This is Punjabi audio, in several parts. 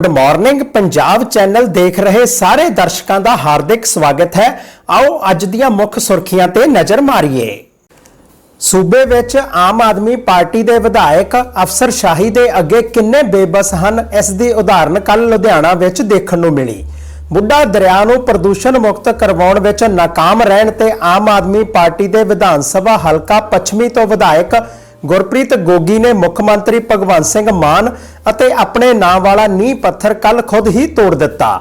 ਗੁੱਡ ਮਾਰਨਿੰਗ ਪੰਜਾਬ ਚੈਨਲ ਦੇਖ ਰਹੇ ਸਾਰੇ ਦਰਸ਼ਕਾਂ ਦਾ ਹਾਰਦਿਕ ਸਵਾਗਤ ਹੈ। ਆਓ ਅੱਜ ਦੀਆਂ ਮੁੱਖ ਸੁਰਖੀਆਂ ਤੇ ਨਜ਼ਰ ਮਾਰੀਏ। ਸੂਬੇ ਵਿੱਚ ਆਮ ਆਦਮੀ ਪਾਰਟੀ ਦੇ ਵਿਧਾਇਕ ਅਫਸਰ ਸ਼ਾਹੀ ਦੇ ਅੱਗੇ ਕਿੰਨੇ ਬੇਬਸ ਹਨ, ਇਸ ਦੀ ਉਦਾਹਰਨ ਕੱਲ ਲੁਧਿਆਣਾ ਵਿੱਚ ਦੇਖਣ ਨੂੰ ਮਿਲੀ। ਬੁੱਢਾ ਦਰਿਆ ਨੂੰ ਪ੍ਰਦੂਸ਼ਣ ਮੁਕਤ ਕਰਵਾਉਣ ਵਿੱਚ ਨਾਕਾਮ ਰਹਿਣ ਤੇ ਆਮ ਆਦਮੀ ਪਾਰਟੀ ਦੇ ਵਿਧਾਨ ਸਭਾ ਹਲਕਾ ਪੱਛਮੀ ਤੋਂ ਵਿਧਾਇਕ ਗੁਰਪ੍ਰੀਤ ਗੋਗੀ ਨੇ ਮੁੱਖ ਮੰਤਰੀ ਭਗਵੰਤ ਸਿੰਘ ਮਾਨ ਅਤੇ ਆਪਣੇ ਨਾਂ ਵਾਲਾ ਨੀਂਹ ਪੱਥਰ ਕੱਲ ਖੁਦ ਹੀ ਤੋੜ ਦਿੱਤਾ।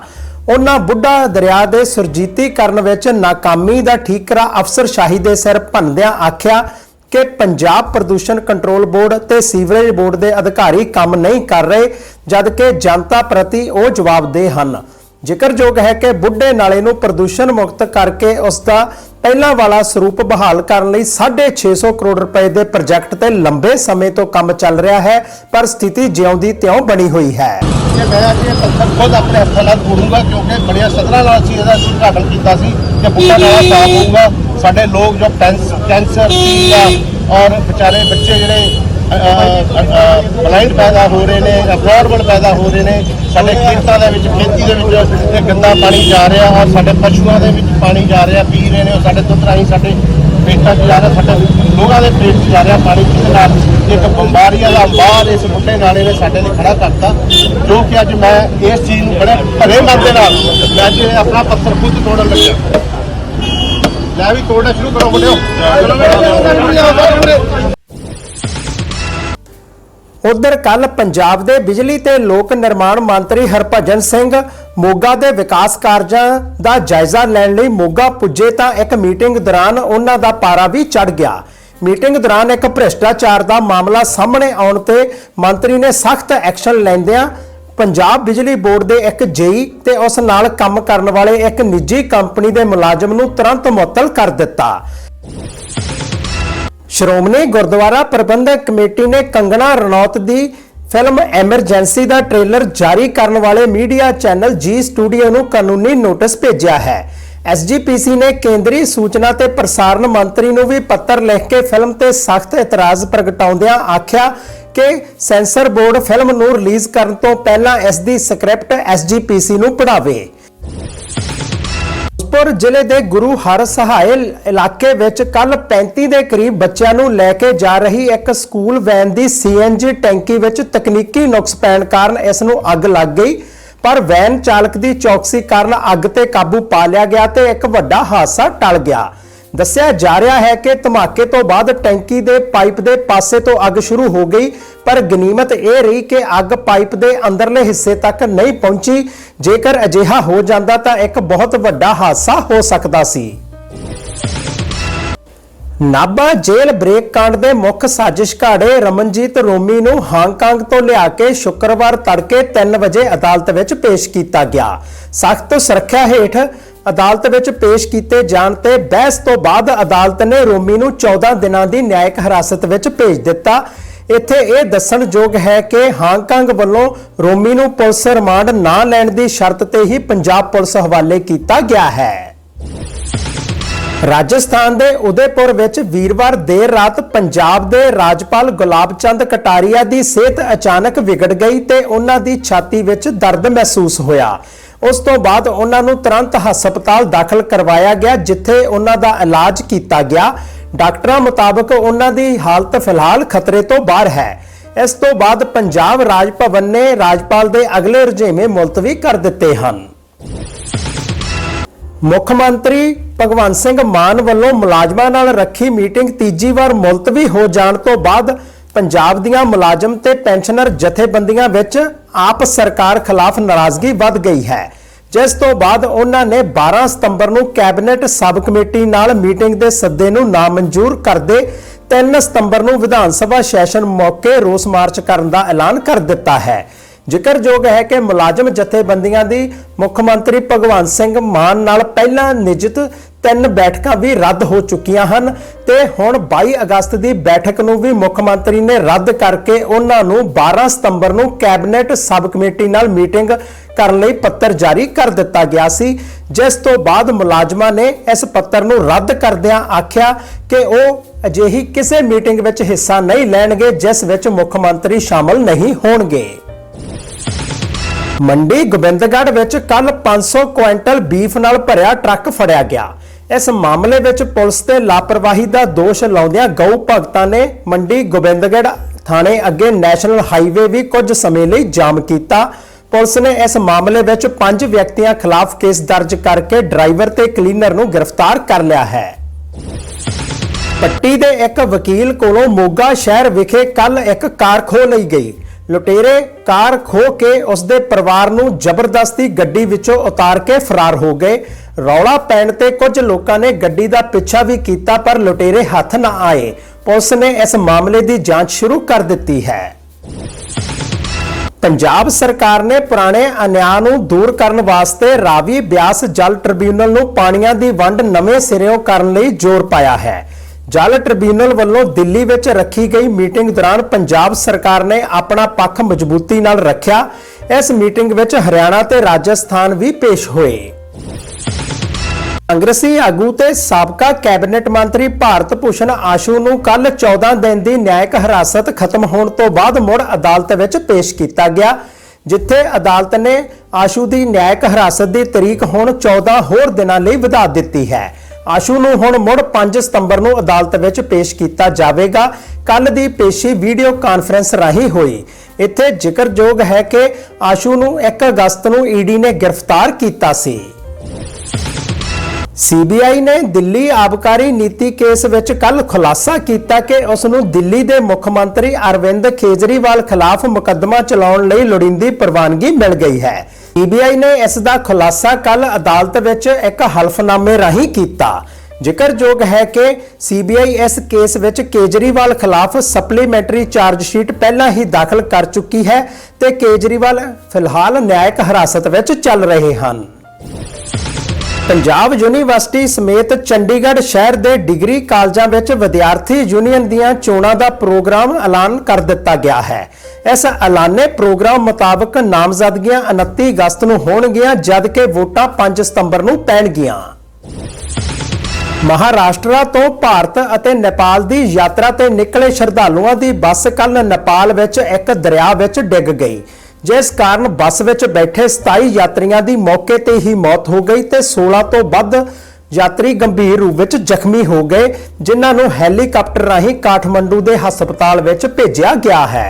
ਉਹਨਾਂ ਬੁੱਢਾ ਦਰਿਆ ਦੇ ਸੁਰਜੀਤੀਕਰਨ ਵਿੱਚ ਨਾਕਾਮੀ ਦਾ ਠੀਕਰਾ ਅਫਸਰਸ਼ਾਹੀ ਦੇ ਸਿਰ ਭੰਨਦਿਆਂ ਆਖਿਆ ਕਿ ਪੰਜਾਬ ਪ੍ਰਦੂਸ਼ਣ ਕੰਟਰੋਲ ਬੋਰਡ ਤੇ ਸੀਵਰੇਜ ਬੋਰਡ ਦੇ ਅਧਿਕਾਰੀ ਕੰਮ ਨਹੀਂ ਕਰ ਰਹੇ, ਜਦਕਿ ਜਨਤਾ ਪ੍ਰਤੀ ਉਹ ਜਵਾਬਦੇਹ ਹਨ। ਜ਼ਿਕਰਯੋਗ ਹੈ ਕਿ ਬੁੱਢੇ ਨਾਲੇ ਨੂੰ ਪ੍ਰਦੂਸ਼ਣ ਮੁਕਤ ਕਰਕੇ ਉਸ ਦਾ ਪਹਿਲਾਂ ਵਾਲਾ ਸਰੂਪ ਬਹਾਲ ਕਰਨ ਲਈ 650 ਕਰੋੜ ਰੁਪਏ ਦੇ ਪ੍ਰੋਜੈਕਟ ਤੇ ਲੰਬੇ ਸਮੇਂ ਤੋਂ ਕੰਮ ਚੱਲ ਰਿਹਾ ਹੈ ਪਰ ਸਥਿਤੀ ਜਿਉਂ ਦੀ ਤਿਉਂ ਬਣੀ ਹੋਈ ਹੈ। ਕਿ ਮੈਂ ਅੱਜ ਇਹ ਪੱਥਰ ਖੁਦ ਆਪਣੇ ਹੱਥਾਂ ਨਾਲ ਤੋੜੂੰਗਾ ਕਿਉਂਕਿ ਬੜੀਆਂ ਸਦਰਾਂ ਨਾਲ ਅਸੀਂ ਇਹਦਾ ਉਦਘਾਟਨ ਕੀਤਾ ਸੀ ਕਿ ਬੁੱਢਾ ਨਾਲਾ ਸਾਫ਼ ਹੋਊਗਾ। ਸਾਡੇ ਲੋਕ ਜੋ ਕੈਂਸ- ਕੈਂਸਰ ਪੀਲਾ ਔਰ ਵਿਚਾਰੇ ਬੱਚੇ ਜਿਹੜੇ ਬਲਾਈਂਡ ਪੈਦਾ ਹੋ ਰਹੇ ਨੇ ਅਬਨੋਰਮਲ ਪੈਦਾ ਹੋ ਰਹੇ ਨੇ, ਸਾਡੇ ਖੇਤਾਂ ਦੇ ਵਿੱਚ, ਖੇਤੀ ਦੇ ਵਿੱਚ ਇਹ ਗੰਦਾ ਪਾਣੀ ਜਾ ਰਿਹਾ ਔਰ ਸਾਡੇ ਪਸ਼ੂਆਂ ਦੇ ਵਿੱਚ ਪਾਣੀ ਜਾ ਰਿਹਾ, ਪੀ ਰਹੇ ਨੇ ਔਰ ਸਾਡੇ ਦੁੱਧ ਰਾਹੀਂ ਸਾਡੇ ਪੇਟਾਂ 'ਚ ਜਾ ਰਿਹਾ, ਸਾਡੇ ਲੋਕਾਂ ਦੇ ਪੇਟ 'ਚ ਜਾ ਰਿਹਾ ਪਾਣੀ ਜਿਹਦੇ ਨਾਲ ਇੱਕ ਬਿਮਾਰੀਆਂ ਦਾ ਬਾਹਰ ਇਸ ਮੁੱਢੇ ਨਾਲੇ ਨੇ ਸਾਡੇ ਲਈ ਖੜਾ ਕਰਤਾ, ਜੋ ਕਿ ਅੱਜ ਮੈਂ ਇਸ ਚੀਜ਼ ਨੂੰ ਬੜੇ ਭਰੇ ਮਨ ਦੇ ਨਾਲ, ਮੈਂ ਅੱਜ ਆਪਣਾ ਪੱਥਰ ਖੁਦ ਤੋੜਨ ਲੱਗਿਆ। ਮੈਂ ਵੀ ਤੋੜਨਾ ਸ਼ੁਰੂ ਕਰੋ ਮੁੰਡਿਓ। ਉਧਰ ਕੱਲ ਪੰਜਾਬ ਦੇ ਬਿਜਲੀ ਤੇ ਲੋਕ ਨਿਰਮਾਣ ਮੰਤਰੀ ਹਰਭਜਨ ਸਿੰਘ ਮੋਗਾ ਦੇ ਵਿਕਾਸ ਕਾਰਜਾਂ ਦਾ ਜਾਇਜ਼ਾ ਲੈਣ ਲਈ ਮੋਗਾ ਪੁੱਜੇ ਤਾਂ ਇੱਕ ਮੀਟਿੰਗ ਦੌਰਾਨ ਉਹਨਾਂ ਦਾ ਪਾਰਾ ਵੀ ਚੜ ਗਿਆ। ਮੀਟਿੰਗ ਦੌਰਾਨ ਇੱਕ ਭ੍ਰਿਸ਼ਟਾਚਾਰ ਦਾ ਮਾਮਲਾ ਸਾਹਮਣੇ ਆਉਣ ਤੇ ਮੰਤਰੀ ਨੇ ਸਖਤ ਐਕਸ਼ਨ ਲੈਂਦਿਆਂ ਪੰਜਾਬ ਬਿਜਲੀ ਬੋਰਡ ਦੇ ਇੱਕ ਜੇਈ ਤੇ ਉਸ ਨਾਲ ਕੰਮ ਕਰਨ ਵਾਲੇ ਇੱਕ ਨਿੱਜੀ ਕੰਪਨੀ ਦੇ ਮੁਲਾਜ਼ਮ ਨੂੰ ਤੁਰੰਤ ਮੁਅੱਤਲ ਕਰ ਦਿੱਤਾ। ਸ਼੍ਰੋਮਣੀ ਗੁਰਦੁਆਰਾ ਪ੍ਰਬੰਧਕ ਕਮੇਟੀ ਨੇ ਕੰਗਣਾ ਰਣੌਤ ਦੀ ਫਿਲਮ ਐਮਰਜੈਂਸੀ ਦਾ ਟ੍ਰੇਲਰ ਜਾਰੀ ਕਰਨ ਵਾਲੇ ਮੀਡੀਆ ਚੈਨਲ ਜੀ ਸਟੂਡੀਓ ਨੂੰ ਕਾਨੂੰਨੀ ਨੋਟਿਸ ਭੇਜਿਆ ਹੈ। ਐਸਜੀਪੀਸੀ ਨੇ ਕੇਂਦਰੀ ਸੂਚਨਾ ਤੇ ਪ੍ਰਸਾਰਣ ਮੰਤਰੀ ਨੂੰ ਵੀ ਪੱਤਰ ਲਿਖ ਕੇ ਫਿਲਮ ਤੇ ਸਖਤ ਇਤਰਾਜ਼ ਪ੍ਰਗਟਾਉਂਦਿਆਂ ਆਖਿਆ ਕਿ ਸੈਂਸਰ ਬੋਰਡ ਫਿਲਮ ਨੂੰ ਰਿਲੀਜ਼ ਕਰਨ ਤੋਂ ਪਹਿਲਾਂ ਇਸ ਦੀ ਸਕ੍ਰਿਪਟ ਐਸਜੀਪੀਸੀ ਨੂੰ ਪੜਾਵੇ ਫਿਰੋਜ਼ਪੁਰ ਜ਼ਿਲ੍ਹੇ ਦੇ ਗੁਰੂ ਹਰ ਸਹਾਇ ਇਲਾਕੇ ਵਿੱਚ ਕੱਲ 35 ਦੇ ਕਰੀਬ ਬੱਚਿਆਂ ਨੂੰ ਲੈ ਕੇ ਜਾ ਰਹੀ ਇੱਕ ਸਕੂਲ ਵੈਨ ਦੀ ਸੀਐਨਜੀ ਟੈਂਕੀ ਵਿੱਚ ਤਕਨੀਕੀ ਨੁਕਸ ਪੈਣ ਕਾਰਨ ਇਸ ਨੂੰ ਅੱਗ ਲੱਗ ਗਈ। ਪਰ ਵੈਨ ਚਾਲਕ ਦੀ ਚੌਕਸੀ ਕਾਰਨ ਅੱਗ ਤੇ ਕਾਬੂ ਪਾ ਲਿਆ ਗਿਆ ਤੇ ਇੱਕ ਵੱਡਾ ਹਾਦਸਾ ਟਲ ਗਿਆ। ਦੱਸਿਆ ਜਾ ਰਿਹਾ ਹੈ ਕਿ ਧਮਾਕੇ ਤੋਂ ਬਾਅਦ ਟੈਂਕੀ ਦੇ ਪਾਈਪ ਦੇ ਪਾਸੇ ਤੋਂ ਅੱਗ ਸ਼ੁਰੂ ਹੋ ਗਈ, ਪਰ ਗਨੀਮਤ ਇਹ ਰਹੀ ਕਿ ਅੱਗ ਪਾਈਪ ਦੇ ਅੰਦਰਲੇ ਹਿੱਸੇ ਤੱਕ ਨਹੀਂ ਪਹੁੰਚੀ। ਜੇਕਰ ਅਜਿਹਾ ਹੋ ਜਾਂਦਾ ਤਾਂ ਇੱਕ ਬਹੁਤ ਵੱਡਾ ਹਾਦਸਾ ਹੋ ਸਕਦਾ ਸੀ। ਨਾਭਾ ਜੇਲ੍ਹ ਬ੍ਰੇਕ ਕਾਂਡ ਦੇ ਮੁੱਖ ਸਾਜ਼ਿਸ਼ਘਾੜੇ ਰਮਨਜੀਤ ਰੋਮੀ ਨੂੰ ਹਾਂਗਕਾਂਗ ਤੋਂ ਲਿਆ ਕੇ ਸ਼ੁੱਕਰਵਾਰ ਤੜਕੇ 3 ਵਜੇ ਅਦਾਲਤ ਵਿੱਚ ਪੇਸ਼ ਕੀਤਾ ਗਿਆ। ਸਖਤ ਸੁਰੱਖਿਆ ਹੇਠ ਅਦਾਲਤ ਵਿੱਚ ਪੇਸ਼ ਕੀਤੇ ਜਾਣ ਤੇ ਬਹਿਸ ਤੋਂ ਬਾਅਦ ਅਦਾਲਤ ਨੇ ਰੋਮੀ ਨੂੰ 14 ਦਿਨਾਂ ਦੀ ਨਿਆਇਕ ਹਿਰਾਸਤ ਵਿੱਚ ਭੇਜ ਦਿੱਤਾ। ਇੱਥੇ ਇਹ ਦੱਸਣਯੋਗ ਹੈ ਕਿ ਹਾਂਗਕਾਂਗ ਵੱਲੋਂ ਰੋਮੀ ਨੂੰ ਪੁਲਿਸ ਰਿਮਾਂਡ ਨਾ ਲੈਣ ਦੀ ਸ਼ਰਤ ਤੇ ਹੀ ਪੰਜਾਬ ਪੁਲਿਸ ਹਵਾਲੇ ਕੀਤਾ ਗਿਆ ਹੈ। ਰਾਜਸਥਾਨ ਦੇ ਉਦੈਪੁਰ ਵਿੱਚ ਵੀਰਵਾਰ ਦੇਰ ਰਾਤ ਪੰਜਾਬ ਦੇ ਰਾਜਪਾਲ ਗੁਲਾਬ ਚੰਦ ਕਟਾਰੀਆ ਦੀ ਸਿਹਤ ਅਚਾਨਕ ਵਿਗੜ ਗਈ ਤੇ ਉਹਨਾਂ ਦੀ ਛਾਤੀ ਵਿੱਚ ਦਰਦ ਮਹਿਸੂਸ ਹੋਇਆ। ਉਸ ਤੋਂ ਬਾਅਦ ਉਹਨਾਂ ਨੂੰ ਤੁਰੰਤ ਹਸਪਤਾਲ ਦਾਖਲ ਕਰਵਾਇਆ ਗਿਆ, ਜਿੱਥੇ ਉਹਨਾਂ ਦਾ ਇਲਾਜ ਕੀਤਾ ਗਿਆ। ਡਾਕਟਰਾਂ ਮੁਤਾਬਕ ਉਹਨਾਂ ਦੀ ਹਾਲਤ ਫਿਲਹਾਲ ਖਤਰੇ ਤੋਂ ਬਾਹਰ ਹੈ। ਇਸ ਤੋਂ ਬਾਅਦ ਪੰਜਾਬ ਰਾਜ ਭਵਨ ਨੇ ਰਾਜਪਾਲ ਦੇ ਅਗਲੇ ਰੁਝੇਵੇਂ ਮੁਲਤਵੀ ਕਰ ਦਿੱਤੇ ਹਨ। ਮੁੱਖ ਮੰਤਰੀ ਭਗਵੰਤ ਸਿੰਘ ਮਾਨ ਵੱਲੋਂ ਮੁਲਾਜ਼ਮਾਂ ਨਾਲ ਰੱਖੀ ਮੀਟਿੰਗ ਤੀਜੀ ਵਾਰ ਮੁਲਤਵੀ ਹੋ ਜਾਣ ਤੋਂ ਬਾਅਦ ਪੰਜਾਬ ਦੀਆਂ ਮੁਲਾਜ਼ਮ ਤੇ ਪੈਨਸ਼ਨਰ ਜਥੇਬੰਦੀਆਂ ਵਿੱਚ ਆਪ ਸਰਕਾਰ ਖਿਲਾਫ ਨਾਰਾਜ਼ਗੀ ਵੱਧ ਗਈ ਹੈ। ਜਿਸ ਤੋਂ ਬਾਅਦ ਉਹਨਾਂ ਨੇ 12 ਸਤੰਬਰ ਨੂੰ ਕੈਬਨਿਟ ਸਬ ਕਮੇਟੀ ਨਾਲ ਮੀਟਿੰਗ ਦੇ ਸੱਦੇ ਨੂੰ ਨਾਮਨਜ਼ੂਰ ਕਰਦੇ 3 ਸਤੰਬਰ ਨੂੰ ਵਿਧਾਨ ਸਭਾ ਸੈਸ਼ਨ ਮੌਕੇ ਰੋਸ ਮਾਰਚ ਕਰਨ ਦਾ ਐਲਾਨ ਕਰ ਦਿੱਤਾ ਹੈ। ਜ਼ਿਕਰਯੋਗ ਹੈ ਕਿ ਮੁਲਾਜ਼ਮ ਜਥੇਬੰਦੀਆਂ ਦੀ ਮੁੱਖ ਮੰਤਰੀ ਭਗਵੰਤ ਸਿੰਘ ਮਾਨ ਨਾਲ ਪਹਿਲਾਂ ਨਿਯਤ ਤਿੰਨ ਬੈਠਕਾਂ ਵੀ ਰੱਦ ਹੋ ਚੁੱਕੀਆਂ ਹਨ ਤੇ ਹੁਣ 22 ਅਗਸਤ ਦੀ ਬੈਠਕ ਨੂੰ ਵੀ ਮੁੱਖ ਮੰਤਰੀ ਨੇ ਰੱਦ ਕਰਕੇ ਉਹਨਾਂ ਨੂੰ 12 ਸਤੰਬਰ ਨੂੰ ਕੈਬਨਿਟ ਸਬ ਕਮੇਟੀ ਨਾਲ ਮੀਟਿੰਗ ਕਰਨ ਲਈ ਪੱਤਰ ਜਾਰੀ ਕਰ ਦਿੱਤਾ ਗਿਆ ਸੀ। ਜਿਸ ਤੋਂ ਬਾਅਦ ਮੁਲਾਜ਼ਮਾਂ ਨੇ ਇਸ ਪੱਤਰ ਨੂੰ ਰੱਦ ਕਰਦਿਆਂ ਆਖਿਆ ਕਿ ਉਹ ਅਜਿਹੀ ਕਿਸੇ ਮੀਟਿੰਗ ਵਿੱਚ ਹਿੱਸਾ ਨਹੀਂ ਲੈਣਗੇ ਜਿਸ ਵਿੱਚ ਮੁੱਖ ਮੰਤਰੀ ਸ਼ਾਮਲ ਨਹੀਂ ਹੋਣਗੇ। ਮੰਡੀ ਗੋਬਿੰਦਗੜ੍ਹ ਵਿੱਚ ਕੱਲ 500 ਕੁਇੰਟਲ ਬੀਫ ਨਾਲ ਭਰਿਆ ਟਰੱਕ ਫੜਿਆ ਗਿਆ। ਇਸ ਮਾਮਲੇ ਵਿੱਚ ਪੁਲਿਸ ਤੇ ਲਾਪਰਵਾਹੀ ਦਾ ਦੋਸ਼ ਲਾਉਂਦਿਆਂ ਗਊ ਭਗਤਾਂ ਨੇ ਮੰਡੀ ਗੋਬਿੰਦਗੜ੍ਹ ਥਾਣੇ ਅੱਗੇ ਨੈਸ਼ਨਲ ਹਾਈਵੇ ਵੀ ਕੁਝ ਸਮੇਂ ਲਈ ਜਾਮ ਕੀਤਾ। ਪੁਲਿਸ ਨੇ ਇਸ ਮਾਮਲੇ ਵਿੱਚ ਪੰਜ ਵਿਅਕਤੀਆਂ ਖਿਲਾਫ ਕੇਸ ਦਰਜ ਕਰਕੇ ਡਰਾਈਵਰ ਤੇ ਕਲੀਨਰ ਨੂੰ ਗ੍ਰਿਫਤਾਰ ਕਰ ਲਿਆ ਹੈ। ਪੱਟੀ ਦੇ ਇੱਕ ਵਕੀਲ ਕੋਲੋਂ ਮੋਗਾ ਸ਼ਹਿਰ ਵਿਖੇ ਕੱਲ ਇੱਕ ਕਾਰ ਖੋਹ ਲਈ ਗਈ। ਲੁਟੇਰੇ ਕਾਰ ਖੋਹ ਕੇ ਉਸ ਦੇ ਪਰਿਵਾਰ ਨੂੰ ਜ਼ਬਰਦਸਤੀ ਗੱਡੀ ਵਿੱਚੋਂ ਉਤਾਰ ਕੇ ਫਰਾਰ ਹੋ ਗਏ। ਰੌਲਾ ਪੈਣ ਤੇ ਕੁਝ ਲੋਕਾਂ ਨੇ ਗੱਡੀ ਦਾ ਪਿੱਛਾ ਵੀ ਕੀਤਾ, ਪਰ ਲੁਟੇਰੇ ਹੱਥ ਨਾ ਆਏ। ਪੁਲਿਸ ਨੇ ਇਸ ਮਾਮਲੇ ਦੀ ਜਾਂਚ ਸ਼ੁਰੂ ਕਰ ਦਿੱਤੀ ਹੈ। ਪੰਜਾਬ ਸਰਕਾਰ ਨੇ ਪੁਰਾਣੇ ਅਨਿਆਂ ਨੂੰ ਦੂਰ ਕਰਨ ਵਾਸਤੇ ਰਾਵੀ ਬਿਆਸ ਜਲ ਟ੍ਰਿਬਿਊਨਲ ਨੂੰ ਪਾਣੀਆਂ ਦੀ ਵੰਡ ਨਵੇਂ ਸਿਰਿਓਂ ਕਰਨ ਲਈ ਜ਼ੋਰ ਪਾਇਆ ਹੈ। ਜਲ ਟ੍ਰਿਬਿਊਨਲ ਵੱਲੋਂ ਦਿੱਲੀ ਵਿੱਚ ਰੱਖੀ ਗਈ ਮੀਟਿੰਗ ਦੌਰਾਨ ਪੰਜਾਬ ਸਰਕਾਰ ਨੇ ਆਪਣਾ ਪੱਖ ਮਜ਼ਬੂਤੀ ਨਾਲ ਰੱਖਿਆ। ਇਸ ਮੀਟਿੰਗ ਵਿੱਚ ਹਰਿਆਣਾ ਤੇ ਰਾਜਸਥਾਨ ਵੀ ਪੇਸ਼ ਹੋਏ। ਕਾਂਗਰਸੀ ਆਗੂ ਤੇ ਸਾਬਕਾ ਕੈਬਨਿਟ ਮੰਤਰੀ ਭਾਰਤ ਭੂਸ਼ਣ ਆਸ਼ੂ ਨੂੰ ਕੱਲ 14 ਦਿਨ ਦੀ ਨਿਆਇਕ ਹਿਰਾਸਤ ਖਤਮ ਹੋਣ ਤੋਂ ਬਾਅਦ ਮੁੜ ਅਦਾਲਤ ਵਿੱਚ ਪੇਸ਼ ਕੀਤਾ ਗਿਆ, ਜਿੱਥੇ ਅਦਾਲਤ ਨੇ ਆਸ਼ੂ ਦੀ ਨਿਆਇਕ ਹਿਰਾਸਤ ਦੀ ਤਰੀਕ ਹੁਣ 14 ਹੋਰ ਦਿਨਾਂ ਲਈ ਵਧਾ ਦਿੱਤੀ ਹੈ। ਆਸ਼ੂ ਨੂੰ ਹੁਣ ਮੁੜ 5 ਸਤੰਬਰ ਨੂੰ ਅਦਾਲਤ ਵਿੱਚ ਪੇਸ਼ ਕੀਤਾ ਜਾਵੇਗਾ। ਕੱਲ ਦੀ ਪੇਸ਼ੀ ਵੀਡੀਓ ਕਾਨਫਰੰਸ ਰਾਹੀਂ ਹੋਈ। ਇੱਥੇ ਜ਼ਿਕਰਯੋਗ ਹੈ ਕਿ ਆਸ਼ੂ ਨੂੰ 1 ਅਗਸਤ ਨੂੰ ਈਡੀ ਨੇ ਗ੍ਰਿਫਤਾਰ ਕੀਤਾ ਸੀ। ਸੀਬੀਆਈ ਨੇ ਦਿੱਲੀ ਆਬਕਾਰੀ ਨੀਤੀ ਕੇਸ ਵਿੱਚ ਕੱਲ ਖੁਲਾਸਾ ਕੀਤਾ ਕਿ ਉਸ ਨੂੰ ਦਿੱਲੀ ਦੇ ਮੁੱਖ ਮੰਤਰੀ ਅਰਵਿੰਦ ਕੇਜਰੀਵਾਲ ਖਿਲਾਫ ਮੁਕੱਦਮਾ ਚਲਾਉਣ ਲਈ ਲੋੜੀਂਦੀ ਪ੍ਰਵਾਨਗੀ ਮਿਲ ਗਈ ਹੈ। ਸੀਬੀਆਈ ਨੇ ਇਸ ਦਾ ਖੁਲਾਸਾ ਕੱਲ ਅਦਾਲਤ ਵਿੱਚ ਇੱਕ ਹਲਫਨਾਮੇ ਰਾਹੀਂ ਕੀਤਾ। ਜ਼ਿਕਰਯੋਗ ਹੈ ਕਿ ਸੀਬੀਆਈ ਇਸ ਕੇਸ ਵਿੱਚ ਕੇਜਰੀਵਾਲ ਖਿਲਾਫ ਸਪਲੀਮੈਂਟਰੀ ਚਾਰਜ ਸ਼ੀਟ ਪਹਿਲਾਂ ਹੀ ਦਾਖਲ ਕਰ ਚੁੱਕੀ ਹੈ ਤੇ ਕੇਜਰੀਵਾਲ ਫਿਲਹਾਲ ਨਿਆਇਕ ਹਿਰਾਸਤ ਵਿੱਚ ਚੱਲ ਰਹੇ ਹਨ। ਪੰਜਾਬ ਯੂਨੀਵਰਸਿਟੀ ਸਮੇਤ ਚੰਡੀਗੜ੍ਹ ਸ਼ਹਿਰ ਦੇ ਡਿਗਰੀ ਕਾਲਜਾਂ ਵਿੱਚ ਵਿਦਿਆਰਥੀ ਯੂਨੀਅਨ ਦੀਆਂ ਚੋਣਾਂ ਦਾ ਪ੍ਰੋਗਰਾਮ ਐਲਾਨ ਕਰ ਦਿੱਤਾ ਗਿਆ ਹੈ। ਇਸ ਐਲਾਨੇ ਪ੍ਰੋਗਰਾਮ ਮੁਤਾਬਕ ਨਾਮਜ਼ਦਗੀਆਂ 29 ਅਗਸਤ ਨੂੰ ਹੋਣਗੀਆਂ, ਜਦਕਿ ਵੋਟਾਂ 5 ਸਤੰਬਰ ਨੂੰ ਪੈਣਗੀਆਂ। ਮਹਾਰਾਸ਼ਟਰ ਤੋਂ ਭਾਰਤ ਅਤੇ ਨੇਪਾਲ ਦੀ ਯਾਤਰਾ ਤੇ ਨਿਕਲੇ ਸ਼ਰਧਾਲੂਆਂ ਦੀ ਬੱਸ ਕੱਲ ਨੇਪਾਲ ਵਿੱਚ ਇੱਕ ਦਰਿਆ ਵਿੱਚ ਡਿੱਗ ਗਈ। ਜਿਸ ਕਾਰਨ ਬੱਸ ਵਿੱਚ ਬੈਠੇ 27 ਯਾਤਰੀਆਂ ਦੀ ਮੌਕੇ ਤੇ ਹੀ ਮੌਤ ਹੋ ਗਈ ਤੇ 16 ਤੋਂ ਵੱਧ ਯਾਤਰੀ ਗੰਭੀਰ ਰੂਪ ਵਿੱਚ ਜ਼ਖਮੀ ਹੋ ਗਏ, ਜਿਨ੍ਹਾਂ ਨੂੰ ਹੈਲੀਕਾਪਟਰ ਰਾਹੀਂ ਕਾਠਮੰਡੂ ਦੇ ਹਸਪਤਾਲ ਵਿੱਚ ਭੇਜਿਆ ਗਿਆ ਹੈ।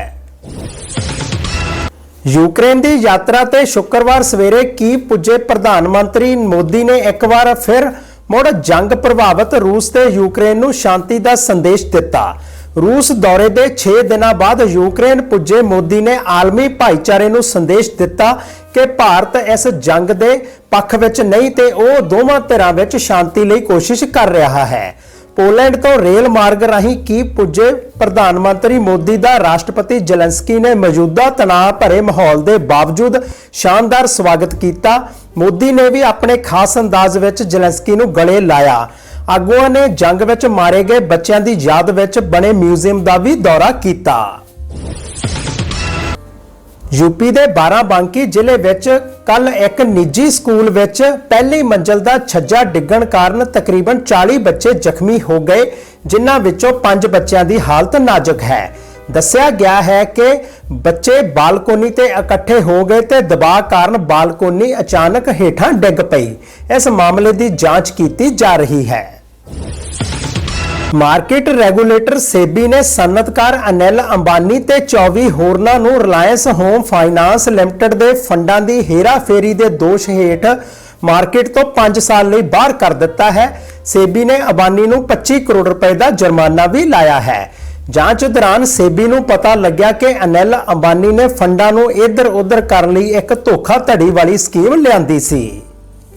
ਯੂਕਰੇਨ ਦੀ ਯਾਤਰਾ ਤੇ ਸ਼ੁੱਕਰਵਾਰ ਸਵੇਰੇ ਕੀ ਪੁੱਜੇ ਪ੍ਰਧਾਨ ਮੰਤਰੀ ਮੋਦੀ ਨੇ ਇੱਕ ਵਾਰ ਫਿਰ ਮੁੜ ਜੰਗ ਪ੍ਰਭਾਵਿਤ ਰੂਸ ਤੇ ਯੂਕਰੇਨ ਨੂੰ ਸ਼ਾਂਤੀ ਦਾ ਸੰਦੇਸ਼ ਦਿੱਤਾ। ਰੂਸ ਦੌਰੇ ਦੇ 6 ਦਿਨਾਂ ਬਾਅਦ ਯੂਕਰੇਨ ਪੁੱਜੇ ਮੋਦੀ ਨੇ ਆਲਮੀ ਭਾਈਚਾਰੇ ਨੂੰ ਸੰਦੇਸ਼ ਦਿੱਤਾ ਕਿ ਭਾਰਤ ਇਸ ਜੰਗ ਦੇ ਪੱਖ ਵਿੱਚ ਨਹੀਂ ਤੇ ਉਹ ਦੋਵਾਂ ਧਿਰਾਂ ਵਿੱਚ ਸ਼ਾਂਤੀ ਲਈ ਕੋਸ਼ਿਸ਼ ਕਰ ਰਿਹਾ ਹੈ। ਪੋਲੈਂਡ ਤੋਂ ਰੇਲ ਮਾਰਗ ਰਾਹੀਂ ਕੀ ਪੁੱਜੇ ਪ੍ਰਧਾਨ ਮੰਤਰੀ ਮੋਦੀ ਦਾ ਰਾਸ਼ਟਰਪਤੀ ਜ਼ੈਲੈਂਸਕੀ ਨੇ ਮੌਜੂਦਾ ਤਣਾਅ ਭਰੇ ਮਾਹੌਲ ਦੇ ਬਾਵਜੂਦ ਸ਼ਾਨਦਾਰ ਸਵਾਗਤ ਕੀਤਾ। ਮੋਦੀ ਨੇ ਵੀ ਆਪਣੇ ਖਾਸ ਅੰਦਾਜ਼ ਵਿੱਚ ਜ਼ੈਲੈਂਸਕੀ ਨੂੰ ਗਲੇ ਲਾਇਆ। ਆਗੂਆਂ ਨੇ ਜੰਗ ਵਿੱਚ ਮਾਰੇ ਗਏ ਬੱਚਿਆਂ ਦੀ ਯਾਦ ਵਿੱਚ ਬਣੇ ਮਿਊਜ਼ੀਅਮ ਦਾ ਵੀ ਦੌਰਾ ਕੀਤਾ। ਯੂਪੀ ਦੇ ਬਾਰਾਬਾਂਕੀ ਜ਼ਿਲ੍ਹੇ ਵਿੱਚ ਕੱਲ ਇੱਕ ਨਿੱਜੀ ਸਕੂਲ ਵਿੱਚ ਪਹਿਲੀ ਮੰਜ਼ਲ ਦਾ ਛੱਜਾ ਡਿੱਗਣ ਕਾਰਨ ਤਕਰੀਬਨ 40 ਬੱਚੇ ਜ਼ਖਮੀ ਹੋ ਗਏ, ਜਿਨ੍ਹਾਂ ਵਿੱਚੋਂ 5 ਬੱਚਿਆਂ ਦੀ ਹਾਲਤ ਨਾਜ਼ੁਕ ਹੈ। ਦੱਸਿਆ ਗਿਆ ਹੈ ਕਿ ਬੱਚੇ ਬਾਲਕੋਨੀ ਤੇ ਇਕੱਠੇ ਹੋ ਗਏ ਤੇ ਦਬਾਅ ਕਾਰਨ ਬਾਲਕੋਨੀ ਅਚਾਨਕ ਹੇਠਾਂ ਡਿੱਗ ਪਈ। ਇਸ ਮਾਮਲੇ ਦੀ ਜਾਂਚ ਕੀਤੀ ਜਾ ਰਹੀ ਹੈ। ਮਾਰਕੀਟ ਰੈਗੂਲੇਟਰ ਸੇਬੀ ਨੇ ਸਨਅਤਕਾਰ ਅਨਿਲ ਅੰਬਾਨੀ ਤੇ 24 ਹੋਰਨਾਂ ਨੂੰ ਰਿਲਾਇੰਸ ਹੋਮ ਫਾਈਨਾਂਸ ਲਿਮਟਿਡ ਦੇ ਫੰਡਾਂ ਦੀ ਹੇਰਾਫੇਰੀ ਦੇ ਦੋਸ਼ ਹੇਠ ਮਾਰਕੀਟ ਤੋਂ 5 ਸਾਲ ਲਈ ਬਾਹਰ ਕਰ ਦਿੱਤਾ ਹੈ। ਸੇਬੀ ਨੇ ਅੰਬਾਨੀ ਨੂੰ 25 ਕਰੋੜ ਰੁਪਏ ਦਾ ਜੁਰਮਾਨਾ ਵੀ ਲਾਇਆ ਹੈ। ਜਾਂਚ ਦੌਰਾਨ ਸੇਬੀ ਨੂੰ ਪਤਾ ਲੱਗਿਆ ਕਿ ਅਨਿਲ ਅੰਬਾਨੀ ਨੇ ਫੰਡਾਂ ਨੂੰ ਇੱਧਰ-ਉੱਧਰ ਕਰਨ ਲਈ ਇੱਕ ਧੋਖਾਧੜੀ ਵਾਲੀ ਸਕੀਮ ਲਿਆਂਦੀ ਸੀ।